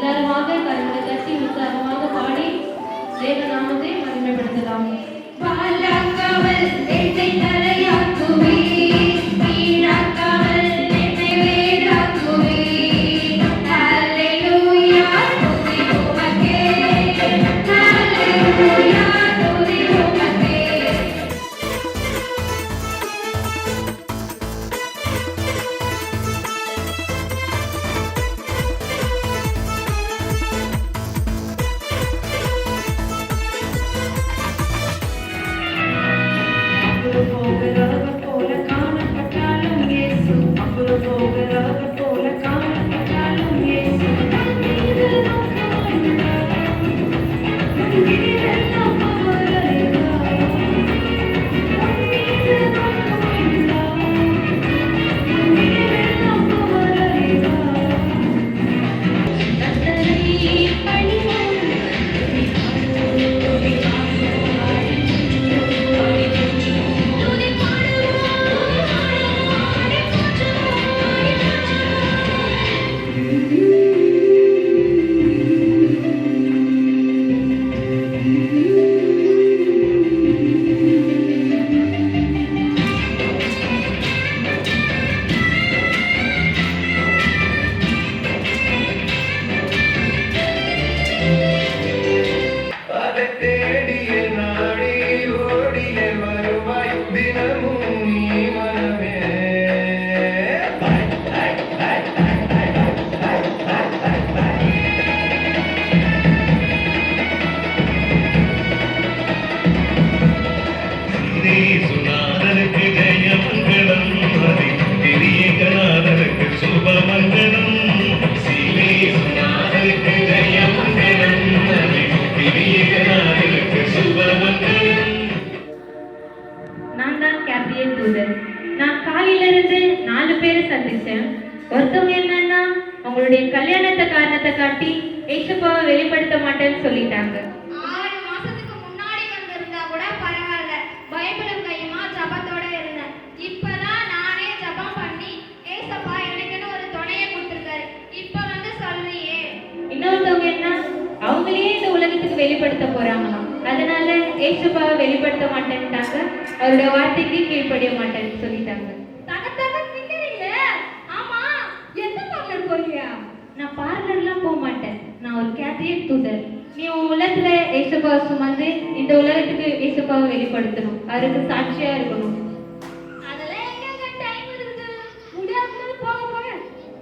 எல்லாருமாக கருங்களை தட்டி உற்சாகமாக பாடி தேவ நாமத்தை மகிமைப்படுத்தலாம். பாலாக்காமல் வேட்டை தர சந்திச்சேன் ஒருத்தவங்க என்னன்னா அவங்களுடைய கல்யாணத்தை காரணத்தை காட்டி ஏசப்பாவை வெளிப்படுத்த மாட்டேன்னு சொல்லிட்டாங்க. ஆறு மாசத்துக்கு முன்னாடி வந்திருந்தா கூட பரவாயில்ல. பைபிளும் கையுமா ஜபத்தோட இருந்தேன். இப்பதான் நானே ஜபம் பண்ணி ஏசப்பா எனக்குன்னு ஒரு துணையை கொடுத்துருக்காரு. இப்ப வந்து சொல்றியே. இன்னொருத்தவங்க என்ன அவங்களே இந்த உலகத்துக்கு வெளிப்படுத்த போறாங்களாம். அதனால ஏசப்பாவை வெளிப்படுத்த மாட்டேன்ட்டாங்க. அவருடைய வார்த்தைக்கு கீழ்ப்படிய மாட்டேன்னு சொல்லிட்டாங்க. நான் பார்லர்லாம் போக மாட்டேன் நான் ஒரு கேத்ரிக் தூதர். நீ உன் உலகத்துல ஏசப்பாவை சுமந்து இந்த உலகத்துக்கு ஏசப்பாவை வெளிப்படுத்தணும். அவருக்கு சாட்சியா இருக்கணும்.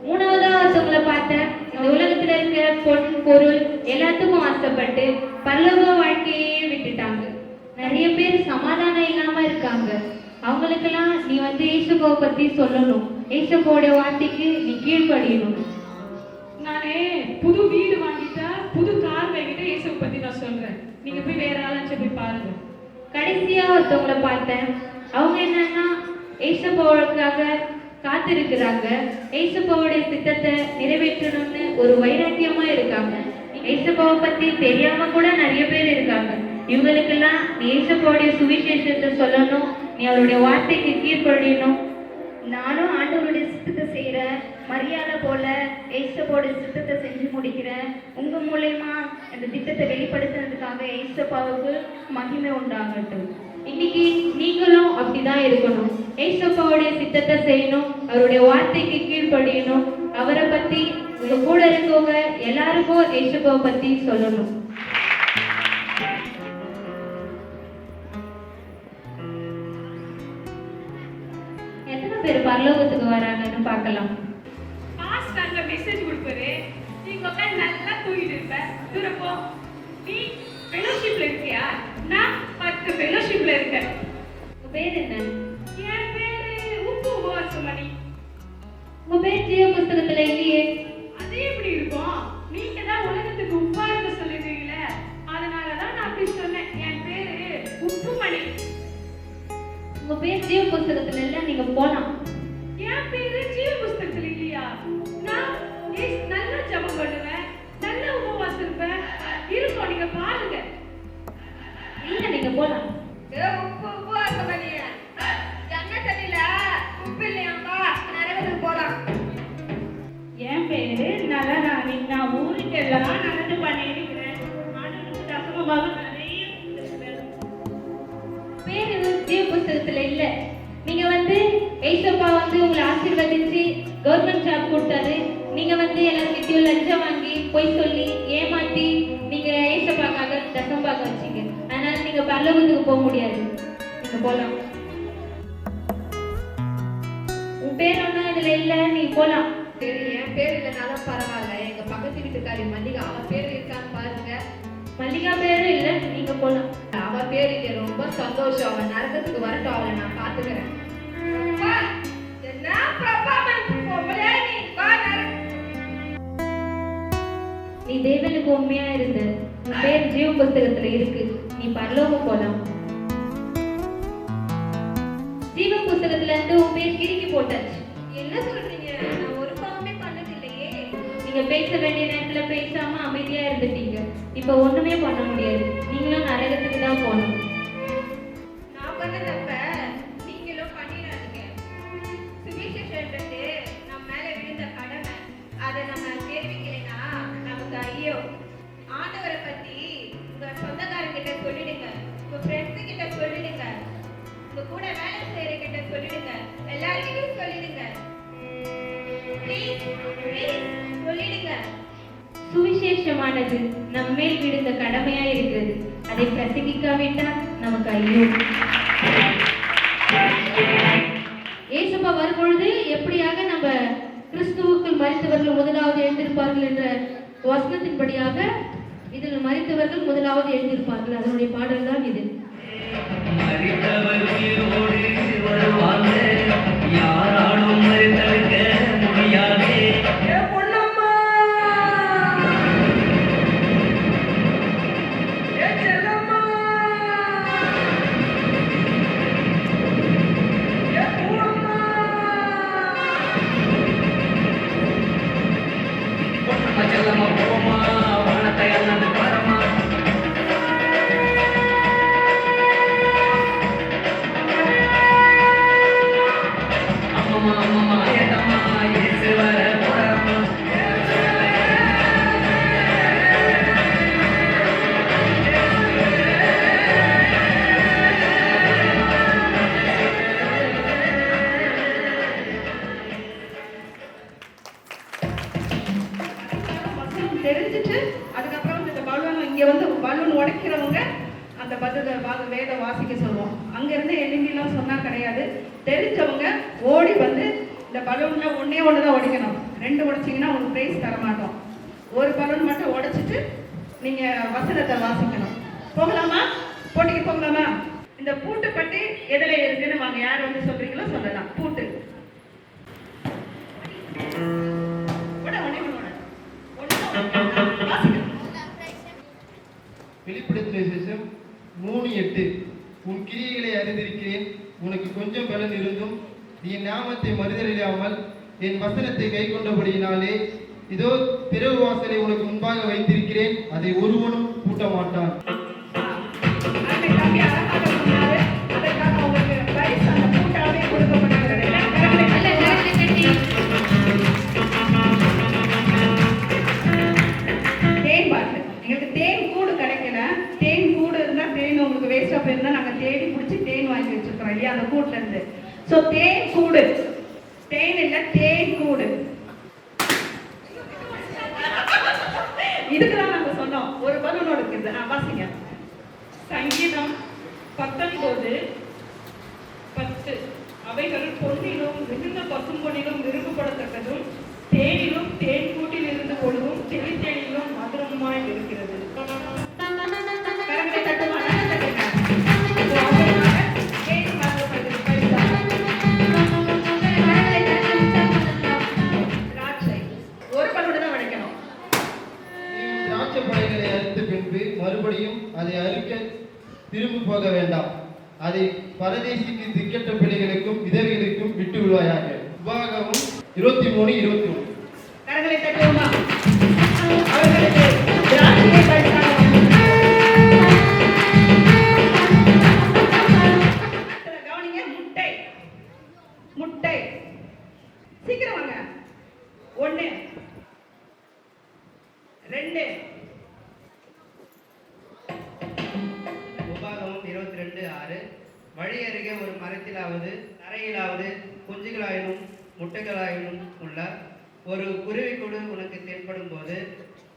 மூணாவதா ஒருத்தவங்களை பார்த்தேன். இந்த உலகத்துல இருக்கிற பொன் பொருள் எல்லாத்துக்கும் ஆசைப்பட்டு பரலோக வாழ்க்கையே விட்டுட்டாங்க. நிறைய பேர் சமாதானம் இல்லாம இருக்காங்க. அவங்களுக்கெல்லாம் நீ வந்து ஏசப்பாவை பத்தி சொல்லணும். ஏசப்பாவோட வார்த்தைக்கு நீ கீழ்ப்படியணும். நானே புது வீடு வாங்கிட்டா புது கார் வாங்கிட்டு இயேசு பத்தி நான் சொல்றேன். நீங்க போய் வேற ஆளாச்சும் போய் பாருங்க. கடைசியா ஒருத்தவங்கள பார்த்தேன். அவங்க என்னன்னா ஏசப்பாவுக்காக காத்திருக்கிறாங்க. ஏசப்பாவுடைய திட்டத்தை நிறைவேற்றணும்னு ஒரு வைராக்கியமா இருக்காங்க. ஏசப்பாவை பத்தி தெரியாம கூட நிறைய பேர் இருக்காங்க. இவங்களுக்கெல்லாம் நீ ஏசப்பாவுடைய சுவிசேஷத்தை சொல்லணும். நீ அவருடைய வார்த்தைக்கு கீழ்ப்படியணும். நானும் ஆண்டவருடைய சித்தத்தை செய்கிறேன் மரியாதை போல ஏசப்போட சித்தத்தை செஞ்சு முடிக்கிறேன் உங்க மூலயமா இந்த திட்டத்தை வெளிப்படுத்துனதுக்காக ஏசப்பாவுக்கு மகிமை உண்டாகட்டும். இன்னைக்கு நீங்களும் அப்படிதான் இருக்கணும். ஏசப்பாவுடைய சித்தத்தை செய்யணும் அவருடைய வார்த்தைக்கு கீழ்ப்படியணும் அவரை பத்தி உங்க கூட இருக்கவங்க எல்லாருக்கும் ஏசப்பாவை பத்தி சொல்லணும். பேர் பரலோகத்துக்கு வராங்கன்னு பார்க்கலாம். பாஸ்ட் அங்க மெசேஜ் கொடுப்பாரு. நீங்க உட்காந்து நல்லா தூங்கிட்டு இருப்ப. தூரம் போ. நீ ஃபெலோஷிப்ல இருக்கியா? நான் பத்து ஃபெலோஷிப்ல இருக்கேன். உங்க பேர் என்ன? என் பேரு உப்பு உபவாசமணி. உங்க பேர் ஜீவ புஸ்தகத்துல இல்லையே. அது எப்படி இருக்கும்? நீங்க தான் உலகத்துக்கு உப்பா இருக்க சொல்லுவீங்களே அதனாலதான் நான் அப்படி சொன்னேன். என் பேரு உப்புமணி. உங்க பேர் ஜீவ புஸ்தகத்துல இல்ல நீங்க போலாம். என் பேரு புஸ்தகத்துல இல்லையா? நான் நல்லா ஜபம் பண்ணுவேன் நல்ல உபவாசம் இருப்பேன். இருக்கும் நீங்க பாருங்க. இல்ல நீங்க போலாம். உபவாசம் பண்ணியா. ஜன்னத்துல உப்பு இல்லையாம்பா நரகத்துக்கு போலாம். என் பேரு நலராணி. நான் ஊருக்கு எல்லாம் நடந்து பண்ணியிருக்கிறேன். ஆனவனுக்கு தசமமாக நிறைய புஸ்தகத்துல இல்லை. நீங்க வந்து ஏசப்பா வந்து உங்களை ஆசீர்வதிச்சு கவர்மெண்ட் ஜாப் கொடுத்தாரு. நீங்க வந்து எல்லாருக்கிட்டையும் லஞ்சம் வாங்கி பொய் சொல்லி ஏமாத்தி நீங்க ஏசப்பாக்காக தசம்பாக வச்சீங்க. அதனால நீங்க பரலோகத்துக்கு போக முடியாது. நீங்க போலாம். உன் பேர் ஒண்ணும் இதுல இல்ல நீ போலாம். சரி என் பேர் இல்லைனாலும் பரவாயில்ல. எங்க பக்கத்து வீட்டுக்காரி மல்லிகா அவ பேர் இருக்கான்னு பாருங்க. மல்லிகா பேரும் இல்ல நீங்க போலாம். அவ பேர் இங்க ரொம்ப சந்தோஷம். அவன் நரகத்துக்கு வரட்டும். அவளை நான் பாத்துக்கிறேன். நீ தேவனுக்கு உண்மையா இருந்த உன் பேர் ஜீவ புஸ்தகத்துல இருக்கு. நீ பரலோகம் போலாம். ஜீவ புஸ்தகத்துல இருந்து உன் பேர் கிறுக்கி போட்டாச்சு. என்ன சொல்றீங்க? நான் ஒரு பாவமே பண்ணதில்லையே. நீங்க பேச வேண்டிய நேரத்துல பேசாம அமைதியா இருந்துட்டீங்க. இப்ப ஒண்ணுமே பண்ண முடியாது. நீங்களும் நரகத்துக்கு தான் போகணும். சொல்லிடுங்க எல்லார்கிட்டயும் சொல்லிடுங்க சொல்லிடுங்க சுவிசேஷமானது நம்மேல் விடுந்த கடமையா இருக்கிறது அதை பிரசங்கிக்காவிட்டால் நமக்கு ஐயோ. ஏசப்பா வரும்பொழுது எப்படியாக நம்ம கிறிஸ்துவுக்குள் மறித்தவர்கள் முதலாவது எழுந்திருப்பார்கள் என்ற வசனத்தின்படியாக இதில் மறித்தவர்கள் முதலாவது எழுந்திருப்பார்கள். அதனுடைய பாடல் தான் இது. மறித்தவர் உயிரோடு வருவாங்க யாராலும் மறித்தவர் மட்டும் உடைச்சிட்டு நீங்க வசனத்தை வாசிக்கணும். போகலாமா? போட்டிக்கு போகலாமா? இந்த பூட்டு பட்டி எதுல இருக்குன்னு வாங்க. யார் வந்து சொல்றீங்களோ சொல்லலாம். பூட்டு. வெளிப்படுத்தின விசேஷம் மூணு எட்டு. உன் கிரியைகளை அறிந்திருக்கிறேன். உனக்கு கொஞ்சம் பலன் இருந்தும் என் நாமத்தை மறுதலியாமல் என் வசனத்தை கை கொண்டபடியினாலே இதோ திறவு வாசலை உனக்கு முன்பாக வைத்திருக்கிறேன். அதை ஒருவனும் பூட்ட மாட்டான் உங்களுக்கு தேன் எங்களுக்கு தேன் கூடு கிடைக்கல. தேன் கூடு இருந்தா தேன் உங்களுக்கு வேஸ்டா போயிருந்தா நாங்க தேடி பிடிச்சி தேன் வாங்கி வச்சிருக்கிறோம் இல்லையா? அந்த கூட்டுல இருந்து. சோ தேன் கூடு. உன் திராட்சை பின்பு மறுபடியும் அதை அழிக்க திரும்பி போக வேண்டாம். அதை பரதேசிக்கு திக்கட்ட பிள்ளைகளுக்கும் விதவைகளுக்கும் விட்டு விடுவாயாக. விவாகமும் இருபத்தி மூணு இருபத்தி மூணு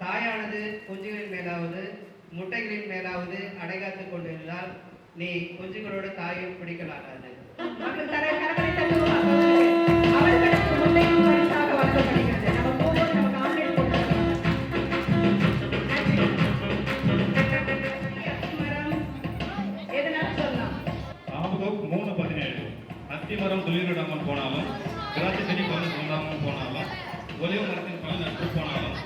தாயானது குஞ்சுகளின் மேலாவது முட்டைகளின் மேலாவது அடைகாத்து கொண்டிருந்தால் நீ குஞ்சுகளோடு தாயும் பிடிக்கலாகாது. மரம் மூணு பதினேழு. அத்திமரம் துளிரிடாமல் போனாலும் திராட்சை செடி பலன் சொல்லாமல் போனாலும் ஒலிவு மரத்தின் பலன் நட்டு போனாலும்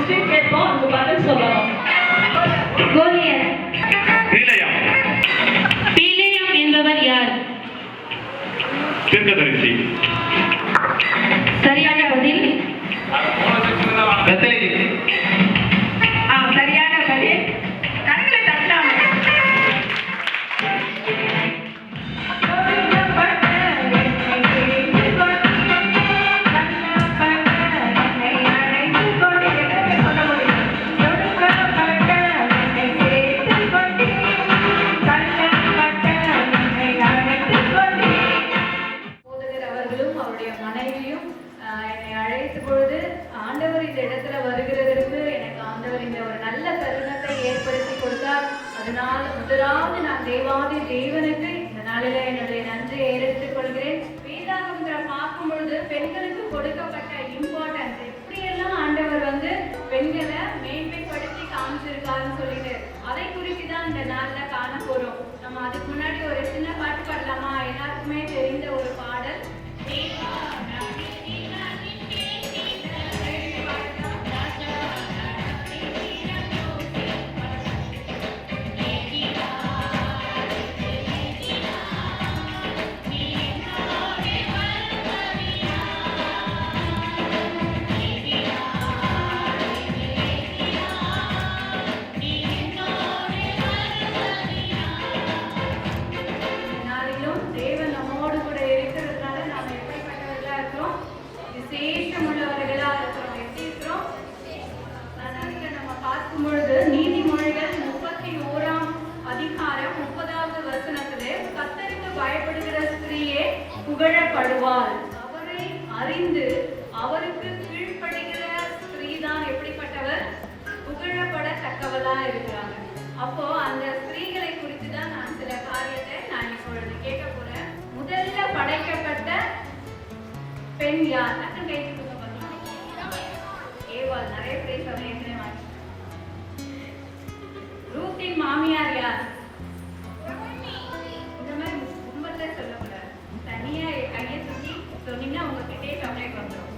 சொல்லணும் என்னை அழைத்த பொழுது ஆண்டவர் இந்த இடத்துல வருகிறதற்கு எனக்கு ஆண்டவர் இந்த ஒரு நல்ல தருணத்தை ஏற்படுத்தி கொடுத்தார். அதனால் முதலாவது நான் தெய்வாதி தெய்வனுக்கு இந்த நாளில என்னுடைய நன்றியை ஏறெடுத்துக் கொள்கிறேன். வேதாகமத்துல பார்க்கும் பொழுது பெண்களுக்கு கொடுக்கப்பட்ட இம்பார்ட்டன்ஸ் எப்படியெல்லாம் ஆண்டவர் வந்து பெண்களை மேன்மைப்படுத்தி காமிச்சிருக்காருன்னு சொல்லிட்டு அதை குறித்து தான் இந்த நாளில் காண போறோம் நம்ம அதுக்கு முன்னாடி ஒரு சின்ன பாட்டு பாடலாமா? எல்லாருக்குமே தெரிந்த ஒரு பாடல். பெண் டக்குன்னு நிறைய பேர் ஏற்கனவே வாங்கி. ரூத்தின் மாமியார் யார்? இந்த மாதிரி கும்பல்ல சொல்லக்கூடாது. தனியா கையை சொன்னீங்கன்னா உங்ககிட்டயே கம்ப்ளைண்ட் வந்துடும்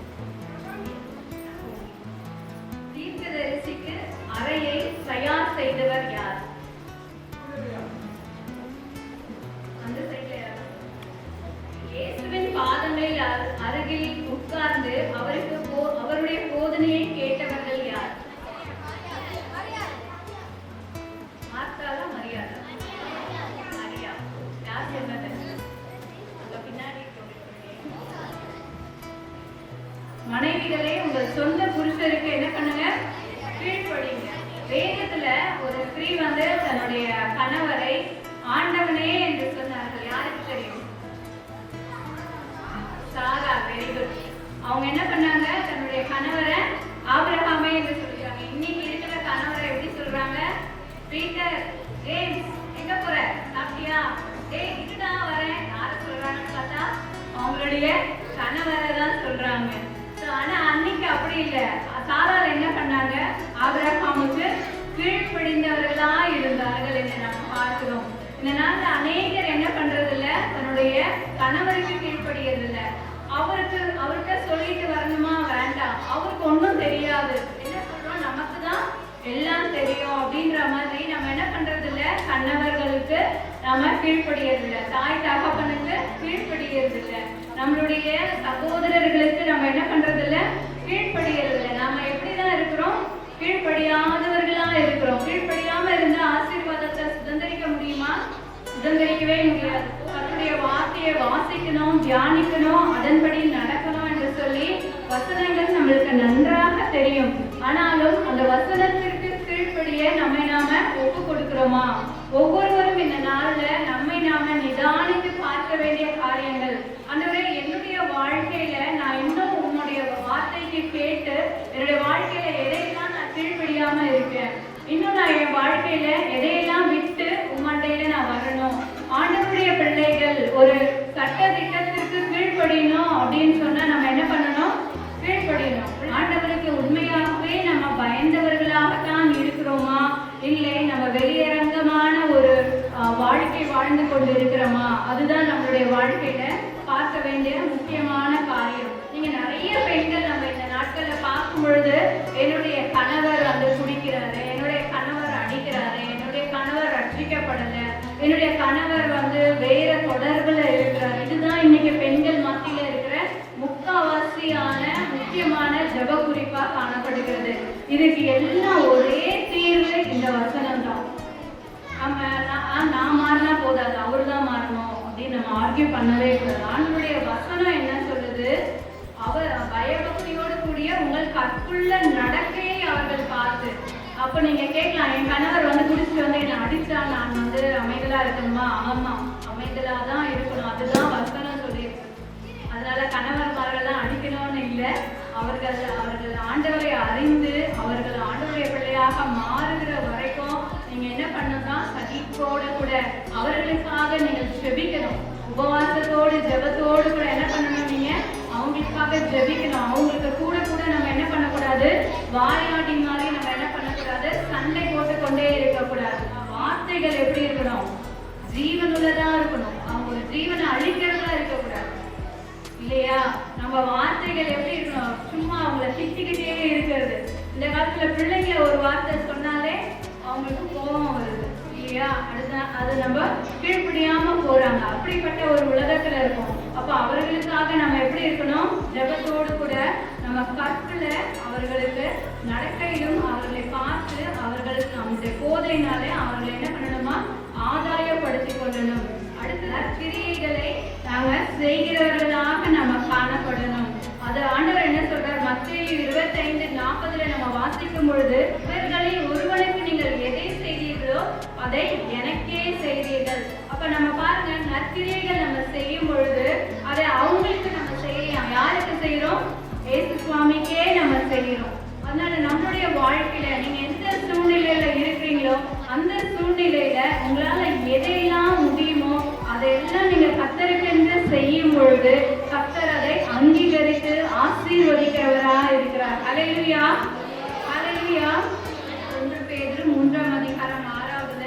தீர்க்கதரிசிக்கு அறையை தயார் செய்தவர் யார்? உட்கார்ந்து அவருக்கு போ- அவருடைய போதனையை கேட்டவர்கள் யார்? மார்த்தாளா மரியாதா? மரியா யார் சொன்னது? உங்க பின்னாடி மனைவிகளே உங்கள் சொந்த புருஷருக்கு என்ன பண்ணுங்க? கீழ்ப்படிங்க. வேதத்துல ஒரு ஸ்திரீ வந்து தன்னுடைய கணவரை ஆண்டவனே என்று சொன்னார்கள். யாருக்கு தெரியும்? சாரா வெரி குட் அவங்க என்ன பண்ணாங்க? தன்னுடைய கணவரை ஆபிரகாமே என்று சொல்றாங்க. இன்னைக்கு இருக்கிற கணவரை எப்படி சொல்றாங்க? பீட்டர் ஜேம்ஸ் எங்க போற? சாப்பிட்டியா? ஏய் இதுதான் வரேன். யாரை சொல்றாங்கன்னு பார்த்தா அவங்களுடைய கணவரை தான் சொல்றாங்க. ஆனா அன்னைக்கு அப்படி இல்லை. சாரார் என்ன பண்ணாங்க? ஆபிரகாமுக்கு கீழ்ப்படிந்தவர்களா இருந்தார்கள் என்று நம்ம பார்க்கிறோம். இந்த நாள்ல அநேகர் என்ன பண்றது இல்ல தன்னுடைய கணவருக்கு கீழ்ப்படி இல்ல அவருக்கு அவர்கிட்ட சொல்லிட்டு வரணுமா வேண்டாம் அவருக்கு ஒன்றும் தெரியாது. என்ன சொல்றோம்? நமக்கு தான் எல்லாம் தெரியும் அப்படின்ற மாதிரி நம்ம என்ன பண்றது இல்ல கண்ணவர்களுக்கு நாம கீழ்படுகிறது இல்ல தாய் தகப்பனுக்கு கீழ்படுகிறது இல்ல நம்மளுடைய சகோதரர்களுக்கு நம்ம என்ன பண்றது இல்ல கீழ்படுகிறது இல்ல நாம எப்படிதான் இருக்கிறோம்? கீழ்படியாதவர்களா இருக்கிறோம். கீழ்ப்படியாம இருந்தா ஆசீர்வாதத்தை சுதந்திரிக்க முடியுமா? சுதந்திரிக்கவே முடியாது. கர்த்தருடைய வார்த்தையை வாசிக்கணும் தியானிக்கணும். அதன்படி நடக்கணும். நம்மளுக்கு நன்றாக தெரியும். ஆனாலும் அந்த வசனத்திற்கு கீழ்ப்படிய நம்மை நாம ஒப்பு கொடுக்கிறோமா? ஒவ்வொருவரும் இந்த நாள்ல நம்மை நாம நிதானித்து பார்க்க வேண்டிய காரியங்கள் ஆண்டவரே என்னுடைய வாழ்க்கையில நான் இன்னும் உன்னுடைய வார்த்தைக்கு கேட்டு என்னுடைய வாழ்க்கையில எதையெல்லாம் நான் கீழ்ப்படியாம இருக்கேன் இன்னும் நான் என் வாழ்க்கையில எதையெல்லாம் விட்டு உம்மண்டையில நான் வரணும் ஆண்டவருடைய பிள்ளைகள் ஒரு சட்ட திட்டத்திற்கு கீழ்ப்படியணும் அப்படின்னு சொன்னா நம்ம என்ன பண்ணணும் கீழ்ப்படியணும் ஆண்டவருக்கு உண்மையாகவே நம்ம பயந்தவர்களாகத்தான் இருக்கிறோமா இல்லை நம்ம வெளியரங்கமான ஒரு அஹ், வாழ்க்கை வாழ்ந்து கொண்டு இருக்கிறோமா அதுதான் நம்மளுடைய வாழ்க்கையில பார்க்க வேண்டிய முக்கியமான காரியம் நீங்க நிறைய பெண்கள் நம்ம இந்த நாட்கள்ல பார்க்கும் பொழுது என்னுடைய கணவர் வந்து குடிக்கிறாரு என்னுடைய கணவர் அடிக்கிறாரு என்னுடைய கணவர் ரட்சிக்கப்படல என்னுடைய கணவர் வந்து வேற தொடர்புல இருக்கிறார் இதுதான் இன்னைக்கு பெண்கள் மத்தியில இருக்கிற முக்காவாசியான முக்கியமான ஜப குறிப்பா காணப்படுகிறது இதுக்கு எல்லாம் ஒரே தீர்வு இந்த வசனம் தான் நம்ம நான் நான் மாறினா போதாது அவரு தான் மாறணும் அப்படின்னு நம்ம ஆர்கியூ பண்ணவே கூடாது. ஆண்டவருடைய வசனம் என்ன சொல்லுது? அவர் பயபக்தியோடு கூடிய உங்கள் கற்புள்ள நடக்கையை அவர்கள் பார்த்து. அப்ப நீங்க கேட்கலாம் என் கணவர் வந்து குடிச்சிட்டு வந்து என்னை அடிச்சா நான் வந்து அமைதலா இருக்கணுமா? ஆமா அமைதலா தான் இருக்கணும். அதுதான் வசனம் சொல்லியிருக்கு. அதனால கணவர்மார்கள்லாம் அடிக்கணும்னு இல்லை. அவர்கள் அவர்கள் ஆண்டவரை அறிந்து அவர்கள் ஆண்டவருடைய பிள்ளையாக மாறுகிற வரைக்கும் நீங்க என்ன பண்ணணும் சகிப்போட கூட அவர்களுக்காக நீங்க ஜெபிக்கணும். உபவாசத்தோடு ஜெபத்தோடு கூட என்ன பண்ணணும் நீங்க? அவங்களுக்காக ஜெபிக்கணும். அவங்களுக்கு கூட கூட நம்ம என்ன பண்ணக்கூடாது? வாயாட்டி மாதிரி நம்ம என்ன பண்ணக்கூடாது? சண்டை போட்டு கொண்டே இருக்கக்கூடாது. வார்த்தைகள் எப்படி இருக்கணும்? ஜீவனுள்ளதா இருக்கணும். அவங்க ஜீவனை அழிக்கிறதா இருக்கக்கூடாது. இல்லையா? நம்ம வார்த்தைகள் எப்படி இருக்கணும்? சும்மா அவங்கள திட்டிக்கிட்டே இருக்கிறது. இந்த காலத்துல பிள்ளைங்க ஒரு வார்த்தை சொன்னாலே அவங்களுக்கு கோபம் வருது. இல்லையா? அதுதான் அது நம்ம கீழ்படியாம போறாங்க. அப்படிப்பட்ட ஒரு உலகத்துல இருக்கோம். அப்ப அவர்களுக்காக நம்ம எப்படி இருக்கணும்? ஜபத்தோடு கூட நம்ம கற்கள அவர்களுக்கு நடக்கையிலும் அவர்களை பார்த்து அவர்களுக்கு நம்முடைய போதையினாலே அவர்களை என்ன பண்ணணுமா? ஆதாயப்படுத்திக் கொள்ளணும். அடுத்த கிரியைகளை நாங்க செய்கிறவர்களாக நம்ம காணப்படணும். அது ஆண்டவர் என்ன சொல்றார்? மத்திய இருபத்தைந்து நாற்பதுல நம்ம வாசிக்கும் பொழுது இவர்களில் ஒருவனுக்கு நீங்கள் எதை செய்தீர்களோ அதை எனக்கே செய்தீர்கள். அப்ப நம்ம பாருங்க நற்கிரியைகள் நம்ம செய்யும் பொழுது அதை அவங்களுக்கு நம்ம செய்யலாம் யாருக்கு செய்யறோம் ஏசு சுவாமிக்கே நம்ம செய்யறோம் அதனால நம்மளுடைய வாழ்க்கையில நீங்க எந்த சூழ்நிலையில இருக்கிறீங்களோ அந்த சூழ்நிலையில உங்களால எதையெல்லாம் அதையெல்லாம் நீங்க கத்தருக்கென்று செய்யும் பொழுது கத்தர் அதை அங்கீகரித்து ஆசீர்வதிக்கிறவரா இருக்கிறார். அலையிலுயா அலையிலுயா ஒன்று பேர் மூன்றாம் அதிகாரம் ஆறாவதுல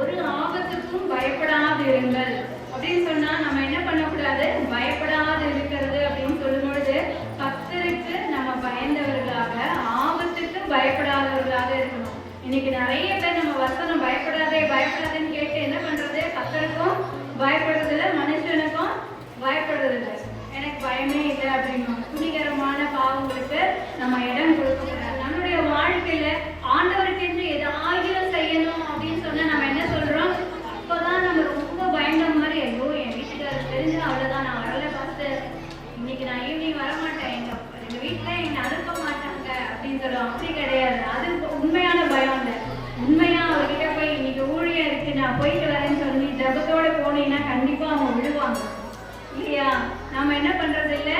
ஒரு ஆபத்துக்கும் பயப்படாது இருங்கள் அப்படின்னு சொன்னா நம்ம என்ன பண்ணக்கூடாது? பயப்படாது இருக்கிறது அப்படின்னு சொல்லும் பொழுது கத்தருக்கு நம்ம பயந்தவர்களாக ஆபத்துக்கு பயப்படாதவர்களாக இருக்கணும். இன்னைக்கு நிறைய பேர் நம்ம வசனம் பயப்படாதே பயப்படாதேன்னு கேட்டு என்ன பண்றது? கத்தருக்கும் பயப்படுறதில்ல மனுஷனுக்கும் பயப்படுறதில்ல. எனக்கு பயமே இல்லை அப்படின்னு துணிகரமான பாவங்களுக்கு நம்ம இடம் கொடுக்கக்கூடாது. நம்மளுடைய வாழ்க்கையில ஆண்டவருக்கு என்று எதாகிலும் செய்யணும் அப்படின்னு சொன்னா நம்ம என்ன சொல்றோம்? அப்பதான் நம்ம ரொம்ப பயந்த மாதிரி ஐயோ என் வீட்டுக்காரர் தெரிஞ்சு அவ்வளவுதான் நான் வரல பார்த்து இன்னைக்கு நான் ஈவினிங் வர மாட்டேன் எங்க எங்க வீட்டுல என்னை அனுப்ப மாட்டாங்க அப்படின்னு சொல்லுவோம் அப்படி கிடையாது. அது உண்மையான பயம் இல்லை. உண்மையா அவர்கிட்ட போய் இன்னைக்கு ஊழியர் இருக்கு நான் போயிட்டு வரேன்னு சொல்லி ஜபத்தோட போனீங்கன்னா கண்டிப்பா அவங்க விடுவாங்க. இல்லையா? நம்ம என்ன பண்றது இல்ல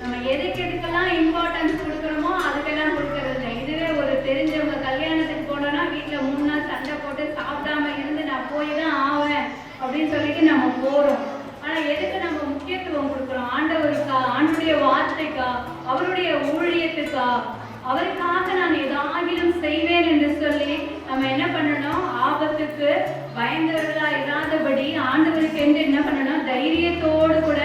நம்ம எதுக்கு எதுக்கெல்லாம் இம்பார்ட்டன்ஸ் கொடுக்குறோமோ அதுக்கெல்லாம் கொடுக்கறது இல்லை இதுவே ஒரு தெரிஞ்சவங்க கல்யாணத்துக்கு போனோம்னா வீட்டுல மூணு நாள் சண்டை போட்டு சாப்பிடாம இருந்து நான் போய் தான் ஆவேன் அப்படின்னு சொல்லிட்டு நம்ம போறோம். ஆனா எதுக்கு நம்ம முக்கியத்துவம் கொடுக்குறோம்? ஆண்டவருக்கா? ஆண்டுடைய வார்த்தைக்கா? அவருடைய ஊழியத்துக்கா? அவருக்காக நான் ஏதாகிலும் செய்வேன் என்று சொல்லி நம்ம என்ன பண்ணணும்? ஆபத்துக்கு பயந்தவர்களா இராதபடி ஆண்டவருக்கு என்று என்ன பண்ணணும்? தைரியத்தோடு கூட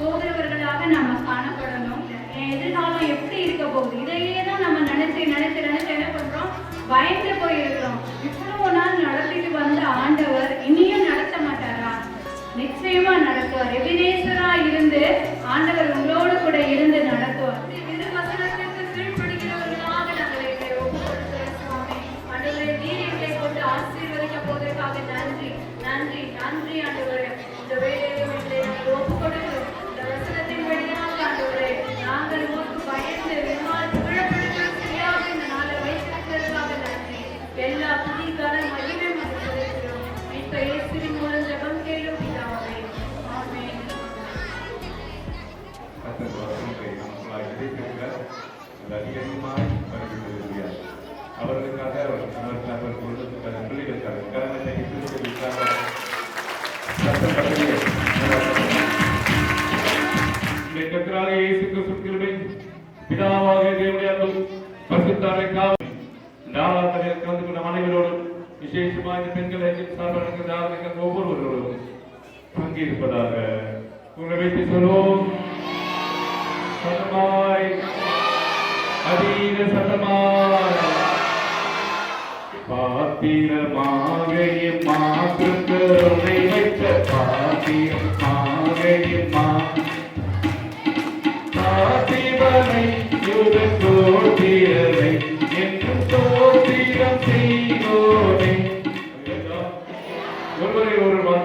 போகிறவர்களாக நம்ம காணப்படணும். எதிர்காலம் எப்படி இருக்க போகுது? இதையே தான் நம்ம நினைச்சு நினைச்சு நினைச்சு என்ன பண்றோம்? பயந்து கத்தராக தேவனுடைய அன்பும் பரிசுத்தாரை காவல் கலந்து கொண்ட அனைவரோடும் விசேஷமாக இந்த சார்பாக ஒவ்வொருவரோடும் பங்கிருப்பதாக உங்களை வைத்து சொல்வோம். சத்தமாய் அதீத சத்தமாய். பாத்திரமாகையும் மாற்றும் கருணை வைத்த பாத்திரமாகையும் பாத்திரனை யுத தோத்திரனை என்று தோத்திரம் செய்தோனே. ஒருவரை ஒருவர்